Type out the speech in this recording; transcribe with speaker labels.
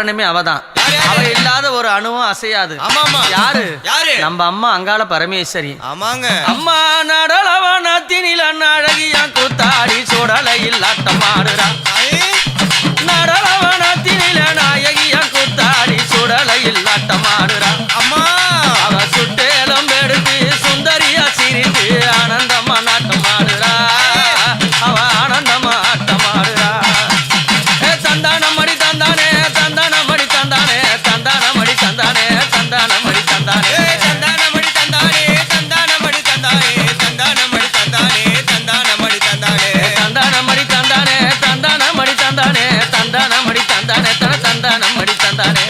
Speaker 1: காரணமே அவதான். அவ இல்லாத ஒரு அணுவும் அசையாது. யாரு?
Speaker 2: யாரு?
Speaker 1: நம்ம அம்மா அங்காள பரமேஸ்வரி.
Speaker 2: ஆமாங்க.
Speaker 1: அம்மா நடலவா நாத்தினில அழகியா கூத்தாடி சுடலை இல்லாட்டம்
Speaker 2: ஆடுறான்
Speaker 1: நடலவா நாத்தினில நாயகியா கூத்தாடி சுடலை இல்லாட்டம் ஆடுறான் cantaré.